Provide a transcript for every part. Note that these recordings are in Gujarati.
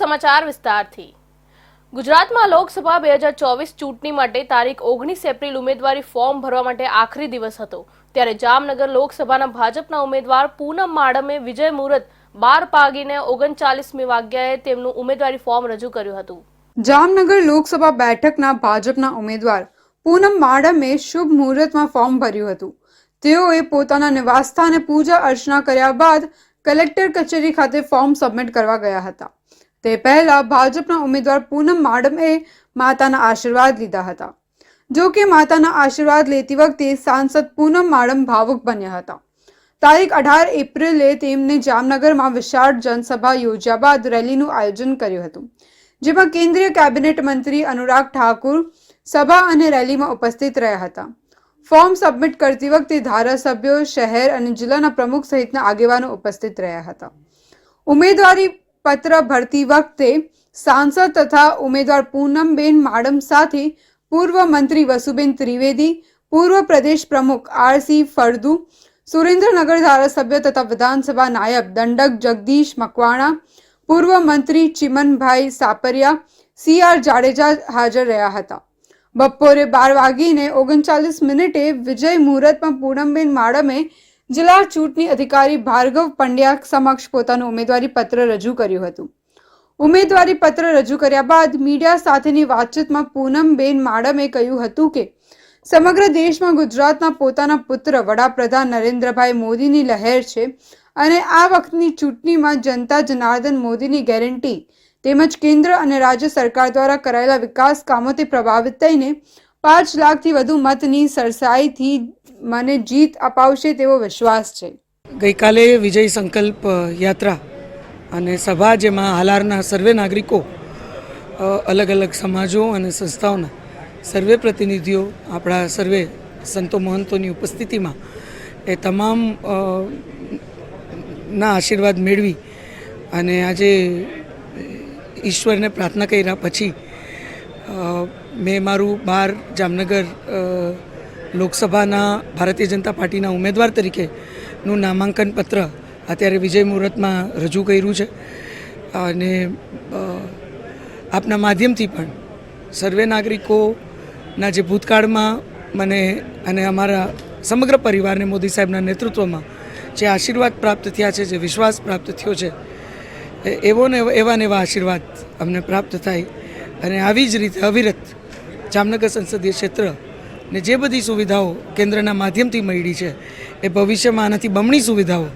સમાચાર વિસ્તારથી. ગુજરાતમાં લોકસભા બે હજાર ચોવીસ ચૂંટણી માટે તારીખ ઓગણીસ એપ્રિલ ઉમેદવારી ફોર્મ ભરવા માટે આખરી દિવસ હતો. ત્યારે જામનગર લોકસભાના ભાજપના ઉમેદવાર પૂનમ માડમે વિજય મુહૂર્ત બાર પાગીને ઓગણચાલીસમી વાગ્યાએ તેમનું ઉમેદવારી ફોર્મ રજૂ કર્યું હતું. જામનગર લોકસભા બેઠકના ભાજપના ઉમેદવાર પૂનમ માડમે શુભ મુહૂર્તમાં ફોર્મ ભર્યું હતું. તેઓએ પોતાના નિવાસસ્થાને પૂજા અર્ચના કર્યા બાદ કલેક્ટર કચેરી ખાતે ફોર્મ સબમિટ કરવા ગયા હતા. તે પહેલા ભાજપના ઉમેદવાર પૂનમ માડમે માતાના આશીર્વાદ લીધા હતા. જો કે માતાના આશીર્વાદ લેતી વખતે સાંસદ પૂનમ માડમ ભાવુક બન્યા હતા. તારીખ અઢાર એપ્રિલે તેમને જામનગરમાં વિશાળ જનસભા યોજ્યા બાદ રેલીનું આયોજન કર્યું હતું, જેમાં કેન્દ્રીય કેબિનેટ મંત્રી અનુરાગ ઠાકુર સભા અને રેલીમાં ઉપસ્થિત રહ્યા હતા. ફોર્મ સબમિટ કરતી વખતે ધારાસભ્યો, શહેર અને જિલ્લાના પ્રમુખ સહિતના આગેવાનો ઉપસ્થિત રહ્યા હતા. ઉમેદવારી પત્ર ભરતી વખતે સાંસદ તથા ઉમેદવાર પૂનમબેન માડમ સાથે પૂર્વ મંત્રી વસુબેન ત્રિવેદી, પૂર્વ પ્રદેશ પ્રમુખ આરસી ફળદુ, સુરેન્દ્રનગર ધારાસભ્ય તથા વિધાનસભા નાયબ દંડક જગદીશ મકવાણા, પૂર્વ મંત્રી ચિમનભાઈ સાપરિયા, સી આર જાડેજા હાજર રહ્યા હતા. બપોરે બાર વાગીને ઓગણચાલીસ મિનિટે વિજય મુહૂર્તમાં પૂનમબેન માડમે જિલ્લા ચૂંટણી અધિકારી ભાર્ગવ પંડ્યા સમક્ષ પોતાનું ઉમેદવારી પત્ર રજૂ કર્યું હતું. ઉમેદવારી પત્ર રજૂ કર્યા બાદ મીડિયા સાથેની વાતચીતમાં પૂનમબેન માડમે કહ્યું હતું કે, સમગ્ર દેશમાં ગુજરાતના પોતાના પુત્ર વડાપ્રધાન નરેન્દ્રભાઈ મોદીની લહેર છે અને આ વખતની ચૂંટણીમાં જનતા જનાર્દન મોદીની ગેરંટી તેમજ કેન્દ્ર અને રાજ્ય સરકાર દ્વારા કરાયેલા વિકાસ કામોથી પ્રભાવિત થઈને પાંચ લાખથી વધુ મતની સરસાઈથી મને જીત અપાવશે તેવો વિશ્વાસ છે. ગઈકાલે વિજય સંકલ્પ યાત્રા અને સભા જેમાં હાલારના સર્વે નાગરિકો અલગ અલગ સમાજો અને સંસ્થાઓના સર્વે પ્રતિનિધિઓ આપણા સર્વે સંતો મહંતોની ઉપસ્થિતિમાં એ તમામ ના આશીર્વાદ મેળવી અને આજે ઈશ્વરને પ્રાર્થના કર્યા પછી મેં મારું બાર જામનગર લોકસભાના ભારતીય જનતા પાર્ટીના ઉમેદવાર તરીકેનું નામાંકન પત્ર અત્યારે વિજય મુહૂર્તમાં રજૂ કર્યું છે. અને આપના માધ્યમથી પણ સર્વે નાગરિકોના જે ભૂતકાળમાં મને અને અમારા સમગ્ર પરિવારને મોદી સાહેબના નેતૃત્વમાં જે આશીર્વાદ પ્રાપ્ત થયા છે, જે વિશ્વાસ પ્રાપ્ત થયો છે એવો ને એવા ને એવા આશીર્વાદ અમને પ્રાપ્ત થાય. અને આવી જ રીતે અવિરત જામનગર સંસદીય ક્ષેત્ર ને જે બધી સુવિધાઓ કેન્દ્રના માધ્યમથી મળી છે, એ ભવિષ્યમાં આનાથી બમણી સુવિધાઓ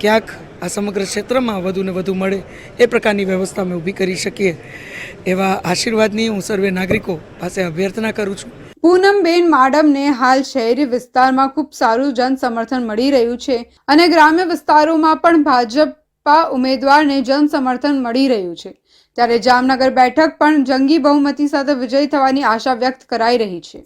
ક્યાંક આ સમગ્ર ક્ષેત્રમાં વધુ ને વધુ મળે, એ પ્રકારની વ્યવસ્થા અમે ઊભી કરી શકીએ. એવા આશીર્વાદની હું સર્વે નાગરિકો પાસે અભ્યર્થના કરું છું. પૂનમબેન માડમને હાલ શહેરી વિસ્તારમાં ખૂબ સારું જન સમર્થન મળી રહ્યું છે અને ગ્રામ્ય વિસ્તારોમાં પણ ભાજપા ઉમેદવારને જન સમર્થન મળી રહ્યું છે. ત્યારે જામનગર બેઠક પણ જંગી બહુમતી સાથે વિજય થવાની આશા વ્યક્ત કરાઈ રહી છે.